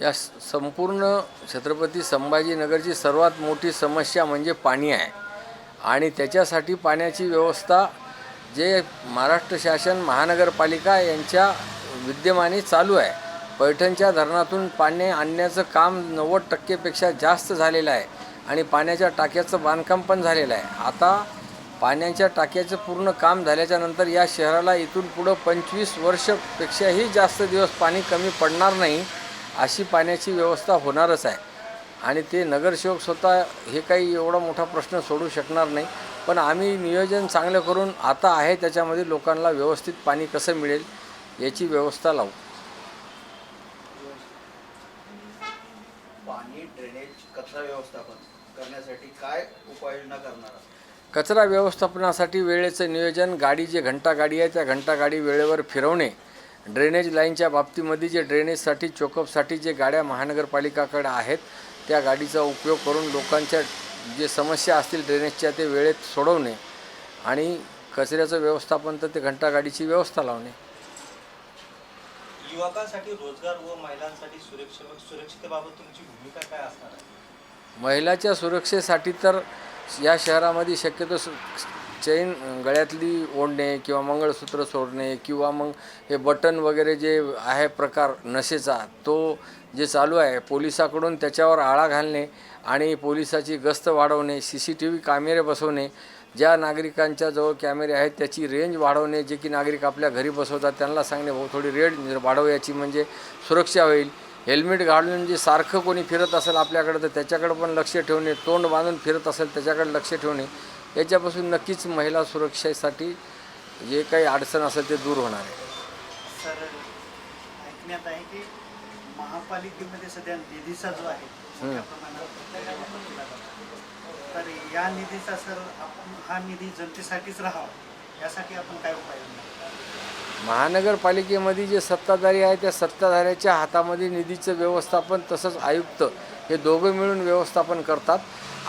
या संपूर्ण छत्रपती संभाजीनगरची सर्वात मोठी समस्या म्हणजे पाणी आहे. आणि त्याच्यासाठी पाण्याची व्यवस्था जे महाराष्ट्र शासन महानगरपालिका यांच्या विद्यमाने चालू आहे. पैठणच्या धरणातून पाणी आणण्याचं काम नव्वद टक्केपेक्षा जास्त झालेलं आहे आणि पाण्याच्या टाक्याचं बांधकाम पण झालेलं आहे. आता पाण्याच्या टाक्याचं पूर्ण काम झाल्याच्यानंतर या शहराला इथून पुढं पंचवीस वर्षपेक्षाही जास्त दिवस पाणी कमी पडणार नाही. अशी पाण्याची व्यवस्था होणारच आहे. आणि ते नगरसेवक स्वतः हे काही एवढा मोठा प्रश्न सोडू शकणार नाही. पण आम्ही नियोजन चांगलं करून आता आहे त्याच्यामध्ये लोकांना व्यवस्थित पाणी कसं मिळेल याची व्यवस्था लावू. पाणी ड्रेनेज कचरा व्यवस्थापन करण्यासाठी काय उपाययोजना करणार? कचरा व्यवस्थापनासाठी वेळेचं नियोजन गाडी जे घंटा गाडी आहे त्या घंटा गाडी वेळेवर फिरवणे ड्रेनेज लाईनच्या बाबतीमध्ये जे ड्रेनेजसाठी चोकअपसाठी जे गाड्या महानगरपालिकाकडे आहेत त्या गाडीचा उपयोग करून लोकांच्या जे समस्या असतील ड्रेनेजच्या ते वेळेत सोडवणे आणि कचऱ्याचं व्यवस्थापन तर ते घंटा गाडीची व्यवस्था लावणे. युवकांसाठी रोजगार व महिलांसाठी सुरक्षा तुमची भूमिका काय असणार आहे? महिलाच्या सुरक्षेसाठी तर या शहरामध्ये शक्यतो चैन गळ्यातली ओढणे किंवा मंगळसूत्र सोडणे किंवा मग हे बटन वगैरे जे आहे प्रकार नशेचा तो जे चालू आहे पोलिसाकडून त्याच्यावर आळा घालणे आणि पोलिसाची गस्त वाढवणे सी सी टी व्ही कॅमेरे बसवणे ज्या नागरिकांच्या जवळ कॅमेरे आहेत त्याची रेंज वाढवणे जे की नागरिक आपल्या घरी बसवतात त्यांना सांगणे भाऊ थोडी रेंज याची म्हणजे सुरक्षा होईल. हेल्मेट घालून जे सारखं कोणी फिरत असेल आपल्याकडं तर त्याच्याकडं पण लक्ष ठेवणे तोंड बांधून फिरत असेल त्याच्याकडे लक्ष ठेवणे याच्यापासून नक्कीच महिला सुरक्षेसाठी जे काही अडचण असेल ते दूर होणार आहे. सर ऐकण्यात आहे की महापालिकेमध्ये सध्या निधीचा जो आहे मोठ्या प्रमाणात वापर केला जातो तर या निधीचा सर आपण हा निधी जनतेसाठीच राहावा यासाठी आपण काय उपाय महानगरपालिकेमध्ये जे सत्ताधारी आहे त्या सत्ताधाऱ्याच्या हातामध्ये निधीचं व्यवस्थापन तसंच आयुक्त हे दोघं मिळून व्यवस्थापन करतात.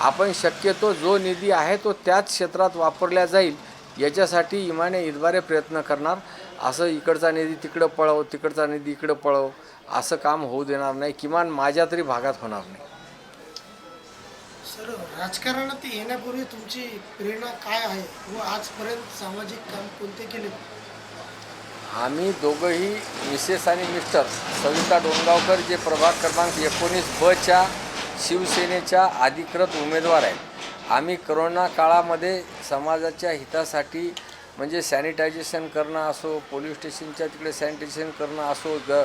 आपण शक्यतो जो निधी आहे तो त्याच क्षेत्रात वापरला जाईल याच्यासाठी इमाने इद्वारे प्रयत्न करणार. असं इकडचा निधी तिकडं पळव तिकडचा निधी इकडं पळव असं काम होऊ देणार नाही किमान माझ्या तरी भागात होणार नाही. सर राजकारणात येण्यापूर्वी तुमची प्रेरणा काय आहे? व आजपर्यंत सामाजिक काम कोणते केले? आम्ही दोघंही मिसेस आणि मिस्टर सविता डोंगावकर जे प्रभाग क्रमांक एकोणीस बच्या शिवसेनेच्या अधिकृत उमेदवार आहेत. आम्ही करोना काळामध्ये समाजाच्या हितासाठी म्हणजे सॅनिटायझेशन करणं असो पोलीस स्टेशनच्या तिकडे सॅनिटायझेशन करणं असो ग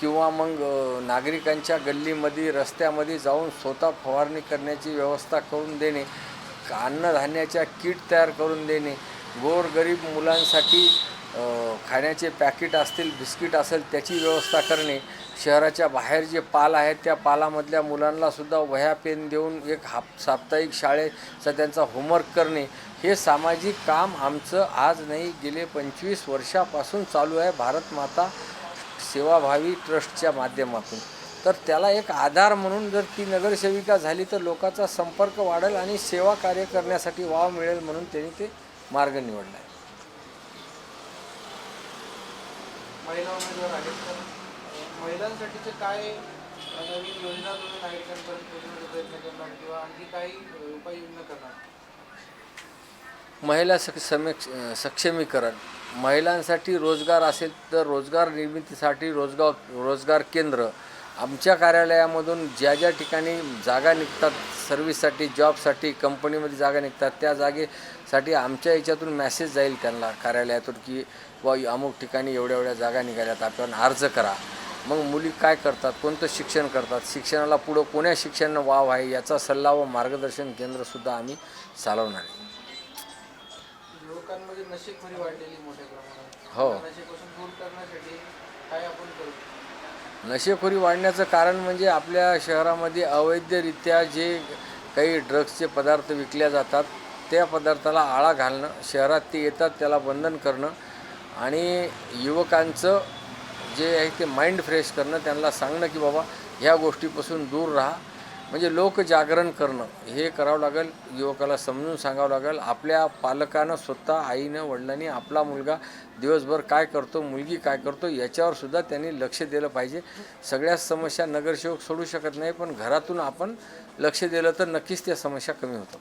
किंवा मग नागरिकांच्या गल्लीमध्ये रस्त्यामध्ये जाऊन स्वतः फवारणी करण्याची व्यवस्था करून देणे अन्नधान्याच्या किट तयार करून देणे गोरगरीब मुलांसाठी खाण्याचे पॅकेट असतील बिस्किट असेल त्याची व्यवस्था करणे शहराच्या बाहेर जे पाल आहेत त्या पालामधल्या मुलांनासुद्धा वह्या पेन देऊन एक हाप साप्ताहिक शाळेचा त्यांचा होमवर्क करणे हे सामाजिक काम आमचं आज नाही गेले पंचवीस वर्षापासून चालू आहे भारत माता सेवाभावी ट्रस्टच्या माध्यमातून. तर त्याला एक आधार म्हणून जर ती नगरसेविका झाली तर लोकांचा संपर्क वाढेल आणि सेवा कार्य करण्यासाठी वाव मिळेल म्हणून त्यांनी ते मार्ग निवडला आहे. महिला उमेदवार आहेत. तर महिलांसाठीचे काय नवीन योजना तुम्ही नागरिकांपर्यंत पोहोचवण्याचा प्रयत्न करणार किंवा आणखी काही उपाययोजना करणार? महिला सक समेक्ष सक्षमीकरण. महिलांसाठी रोजगार असेल तर रोजगार निर्मितीसाठी रोजगार रोजगार केंद्र. आमच्या कार्यालयामधून ज्या ज्या ठिकाणी जागा निघतात सर्व्हिससाठी जॉबसाठी कंपनीमध्ये जागा निघतात त्या जागेसाठी आमच्या याच्यातून मॅसेज जाईल त्यांना कार्यालयातून की व अमुक ठिकाणी एवढ्या एवढ्या जागा निघाल्यात आपण अर्ज करा. मग मुली काय करतात? कोणतं शिक्षण करतात? शिक्षणाला पुढं कोण्या शिक्षणानं वाव आहे? याचा सल्ला व मार्गदर्शन केंद्रसुद्धा आम्ही चालवणार आहे. नशेखोरी वाढलेली मोठ्या प्रमाणात. हो. त्या नशेपासून दूर करण्यासाठी काय आपण करू नशेखोरी वाढण्याचं कारण म्हणजे आपल्या शहरामध्ये अवैधरित्या जे काही ड्रग्सचे पदार्थ विकल्या जातात त्या पदार्थाला आळा घालणं शहरात ते येतात त्याला बंधन करणं आणि युवकांचं जे आहे ते माइंड फ्रेश करणं त्यांना सांगणं की बाबा ह्या गोष्टीपासून दूर राहा. म्हणजे लोकजागरण करणं हे करावं लागेल युवकाला समजून सांगावं लागेल. आपल्या पालकानं स्वतः आईनं वडिलांनी आपला मुलगा दिवसभर काय करतो मुलगी काय करतो याच्यावर सुद्धा त्यांनी लक्ष दिलं पाहिजे. सगळ्या समस्या नगरसेवक सोडू शकत नाही पण घरातून आपण लक्ष दिलं तर नक्कीच त्या समस्या कमी होतात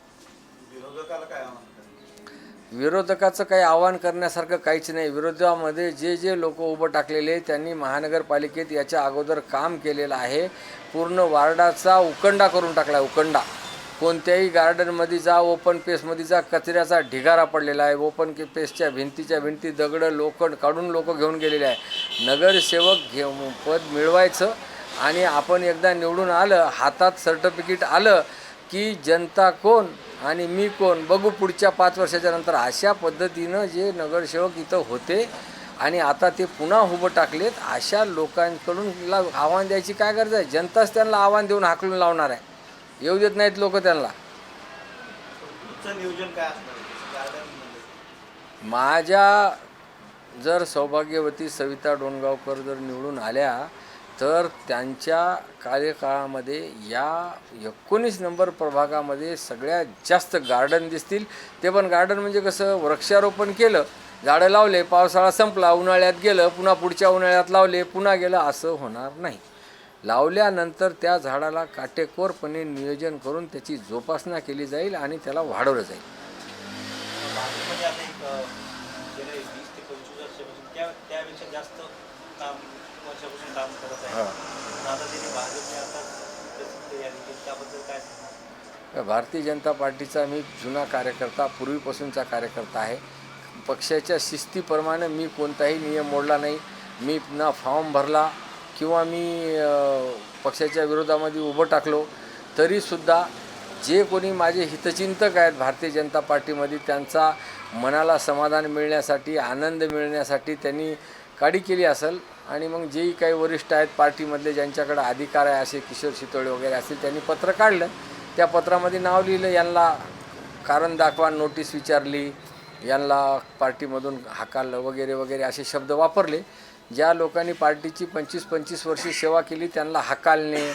विरोधकाला काय आव्हान कराल? विरोधकाचं काही आव्हान करण्यासारखं काहीच नाही. विरोधामध्ये जे जे लोक उभं टाकलेले त्यांनी महानगरपालिकेत याच्या अगोदर काम केलेलं आहे. पूर्ण वार्डाचा उकंडा करून टाकला आहे उकंडा. कोणत्याही गार्डनमध्ये जा ओपन पेसमध्ये जा कचऱ्याचा ढिगारा पडलेला आहे. ओपन के पेसच्या भिंतीच्या भिंती दगडं लोखंड काढून लोक घेऊन गेलेले आहे. नगरसेवक घे पद मिळवायचं आणि आपण एकदा निवडून आलं हातात सर्टिफिकेट आलं की जनता कोण आणि मी कोण? बघू पुढच्या पाच वर्षाच्या नंतर. अशा पद्धतीनं जे नगरसेवक इथं होते आणि आता ते पुन्हा उभं टाकलेत अशा लोकांकडून आव्हान द्यायची काय गरज आहे? जनताच त्यांना आव्हान देऊन हाकलून लावणार आहे. येऊ देत नाहीत लोक त्यांना. नियोजन काय माझ्या जर सौभाग्यवती सविता डोणगावकर जर निवडून आल्या तर त्यांच्या कार्यकाळामध्ये या एकोणीस नंबर प्रभागामध्ये सगळ्यात जास्त गार्डन दिसतील. ते पण गार्डन म्हणजे कसं वृक्षारोपण केलं झाडं लावले पावसाळा संपला उन्हाळ्यात गेलं पुन्हा पुढच्या उन्हाळ्यात लावले पुन्हा गेलं असं होणार नाही. लावल्यानंतर त्या झाडाला काटेकोरपणे नियोजन करून त्याची जोपासना केली जाईल आणि त्याला वाढवलं जाईल. भारतीय जनता पार्टीचा मी जुना कार्यकर्ता पूर्वीपासूनचा कार्यकर्ता आहे. पक्षाच्या शिस्तीप्रमाणे मी कोणताही नियम मोडला नाही. मी ना फॉर्म भरला किंवा मी पक्षाच्या विरोधामध्ये उभं टाकलो तरीसुद्धा जे कोणी माझे हितचिंतक आहेत भारतीय जनता पार्टीमध्ये त्यांचा मनाला समाधान मिळण्यासाठी आनंद मिळण्यासाठी त्यांनी काडी केली असेल. आणि मग जेही काही वरिष्ठ आहेत पार्टीमधले ज्यांच्याकडे अधिकार आहे असे किशोर शितोळे वगैरे असतील त्यांनी पत्र काढलं. त्या पत्रामध्ये नाव लिहिलं यांना कारण दाखवा नोटीस विचारली यांना पार्टीमधून हाकाललं वगैरे वगैरे असे शब्द वापरले. ज्या लोकांनी पार्टीची पंचवीस पंचवीस वर्षे सेवा केली त्यांना हाकालणे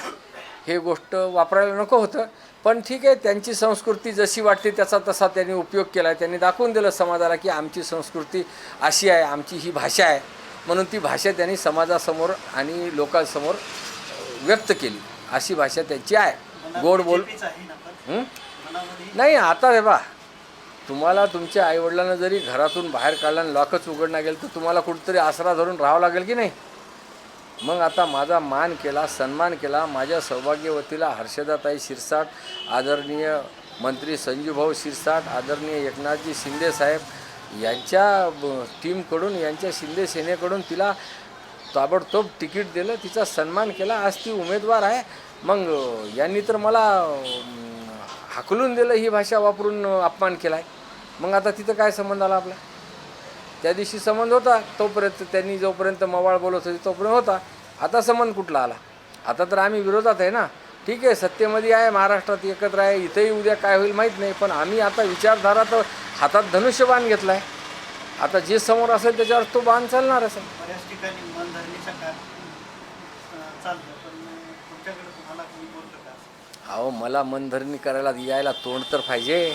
हे गोष्ट वापरायला नको होतं. पण ठीक आहे त्यांची संस्कृती जशी वाटते त्याचा तसा त्यांनी उपयोग केला. त्यांनी दाखवून दिलं समाजाला की आमची संस्कृती अशी आहे आमची ही भाषा आहे. म्हणून ती भाषा त्यांनी समाजासमोर आणि लोकांसमोर व्यक्त केली. अशी भाषा त्यांची आहे. गोड बोल नाही आता हे बा तुम्हाला तुमच्या आईवडिलांना जरी घरातून बाहेर काढला आणि लॉकच उघडणं गेलं तर तुम्हाला कुठेतरी आसरा धरून राहावं लागेल की नाही? मग आता माझा मान केला सन्मान केला माझ्या सौभाग्यवतीला हर्षदाताई शिरसाट आदरणीय मंत्री संजूभाऊ शिरसाट आदरणीय एकनाथजी शिंदे साहेब यांच्या ब- टीमकडून यांच्या शिंदे सेनेकडून तिला ताबडतोब तिकीट दिलं तिचा सन्मान केला. आज ती उमेदवार आहे. मग यांनी तर मला हाकलून दिलं ही भाषा वापरून अपमान केला आहे मग आता तिथं काय संबंध आला आपला? त्या दिवशी संबंध होता. तोपर्यंत त्यांनी जोपर्यंत मवाळ बोलत होते तोपर्यंत होता. आता संबंध कुठला आला? आता तर आम्ही विरोधात आहे ना. ठीक आहे सत्तेमध्ये आहे महाराष्ट्रात एकत्र आहे इथंही उद्या काय होईल माहीत नाही पण आम्ही आता विचारधारा तर हातात धनुष्यबाण घेतला आहे आता जे समोर असेल त्याच्यावर तो बाण चालणार असेल. बऱ्याच ठिकाणी मनधरणीचा कार अं, चालतं पण तुमच्याकडे तुम्हाला कोणी बोललं का? अहो मला मनधरणी करायला यायला तोंड तर पाहिजे.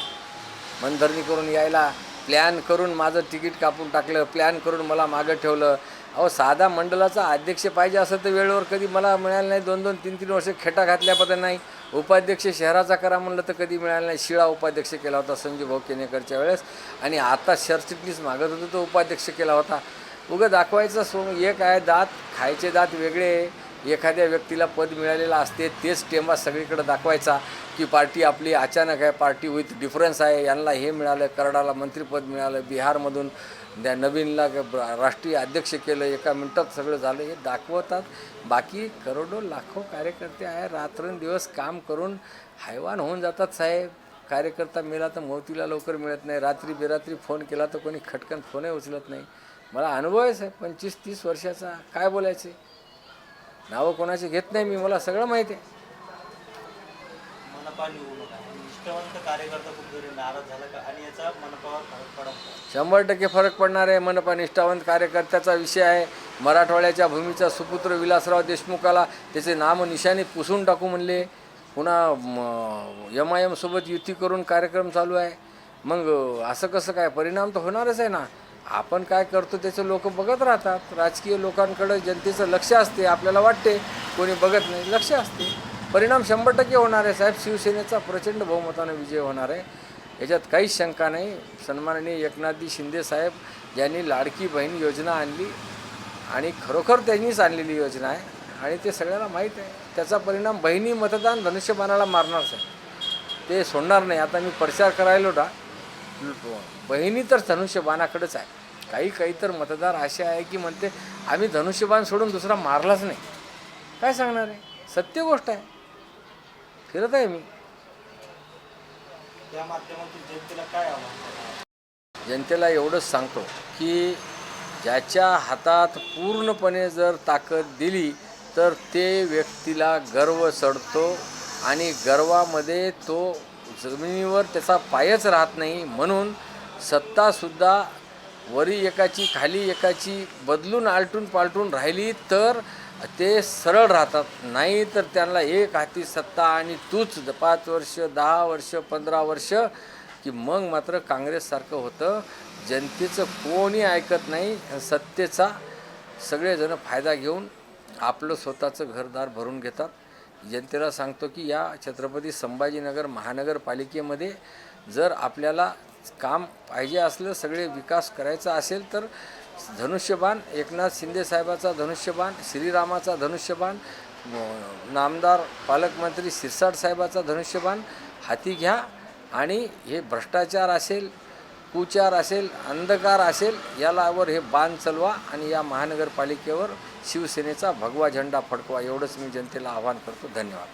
मनधरणी करून यायला प्लॅन करून माझं तिकीट कापून टाकलं प्लॅन करून मला मागं ठेवलं अहो साधा मंडळाचा अध्यक्ष पाहिजे असं तर वेळेवर कधी मला मिळालं नाही. दोन दोन तीन तीन वर्ष खेटा घातल्याबद्दल नाही. उपाध्यक्ष शहराचा करा म्हणलं तर कधी मिळालं नाही. शिळा उपाध्यक्ष केला होता संजय भाऊ केनेकरच्या वेळेस. आणि आता सरचिटणीस मागत होतो तो उपाध्यक्ष केला होता. उगं दाखवायचं सो एक आहे दात खायचे दात वेगळे एखाद्या व्यक्तीला पद मिळालेलं असते तेच टेंबा सगळीकडे दाखवायचा की पार्टी आपली अचानक आहे पार्टी विथ डिफरन्स आहे. यांना हे मिळालं कराडाला मंत्रिपद मिळालं बिहारमधून त्या नवीनला ग- राष्ट्रीय अध्यक्ष केलं एका मिनटात सगळं झालं हे दाखवतात. बाकी करोडो लाखो कार्यकर्ते आहे रात्रंदिवस काम करून हैवान होऊन जातात साहेब. कार्यकर्ता मिळाला तर मोतीला लवकर मिळत नाही. रात्री बेरात्री फोन केला तर कोणी खटकन फोनही उचलत नाही. मला अनुभव आहे साहेब पंचवीस तीस वर्षाचा. काय बोलायचे? नावं कोणाचे घेत नाही मी मला सगळं माहिती आहे. आहे निष्ठावंत कार्यकर्ता नाराज झाला का आणि याचा मनपावर फरक शंभर टक्के फरक पडणार आहे. मनपा निष्ठावंत कार्यकर्त्याचा विषय आहे. मराठवाड्याच्या भूमीचा सुपुत्र विलासराव देशमुखाला त्याचे नाम निशाने पुसून टाकू म्हणले. पुन्हा एम आय एमसोबत युती करून कार्यक्रम चालू आहे. मग असं कसं काय? परिणाम तर होणारच आहे ना. आपण काय करतो त्याचं लोक बघत राहतात. राजकीय लोकांकडं जनतेचं लक्ष असते. आपल्याला वाटते कोणी बघत नाही लक्ष असते. परिणाम शंभर टक्के होणार आहे साहेब. शिवसेनेचा प्रचंड बहुमतानं विजय होणार आहे. याच्यात काहीच शंका नाही. सन्माननीय एकनाथजी शिंदे साहेब यांनी लाडकी बहीण योजना आणली आणि खरोखर त्यांनीच आणलेली योजना आहे आणि ते सगळ्यांना माहीत आहे. त्याचा परिणाम बहिणी मतदान धनुष्यबाणाला मारणार साहेब. ते सोडणार नाही. आता मी प्रचार करायलो ना बहिणी तर धनुष्यबाणाकडेच आहे. काही काही तर मतदार असे आहे की म्हणते आम्ही धनुष्यबाण सोडून दुसरा मारलाच नाही. काय सांगणार आहे? सत्य गोष्ट आहे. फिरत आहे मी. त्या माध्यमातून जनतेला काय आव्हान जनतेला एवढंच सांगतो की ज्याच्या हातात पूर्णपणे जर ताकद दिली तर ते व्यक्तीला गर्व चढतो आणि गर्वामध्ये तो जमिनीवर त्याचा पायच राहत नाही. म्हणून सत्तासुद्धा वरी एकाची खाली एकाची बदलून आलटून पालटून राहिली तर ते सरळ राहतात. नाही तर त्यांना एक हाती सत्ता आणि तूच पाच वर्ष दहा वर्ष पंधरा वर्ष की मग मात्र काँग्रेससारखं होतं. जनतेचं कोणी ऐकत नाही. सत्तेचा सगळेजण फायदा घेऊन आपलं स्वतःचं घरदार भरून घेतात. जनतेला सांगतो की या छत्रपती संभाजीनगर महानगरपालिकेमध्ये जर आपल्याला काम पाहिजे असलं सगळे विकास करायचा असेल तर धनुष्यबाण एकनाथ शिंदे साहेबाचा धनुष्यबाण श्रीरामाचा धनुष्यबाण नामदार पालकमंत्री शिरसाट साहेबाचा धनुष्यबाण हाती घ्या आणि हे भ्रष्टाचार असेल कुचार असेल अंधकार असेल यालावर हे बाण चलवा आणि या महानगरपालिकेवर शिवसेनेचा भगवा झेंडा फडकवा. एवढंच मी जनतेला आवाहन करतो. धन्यवाद.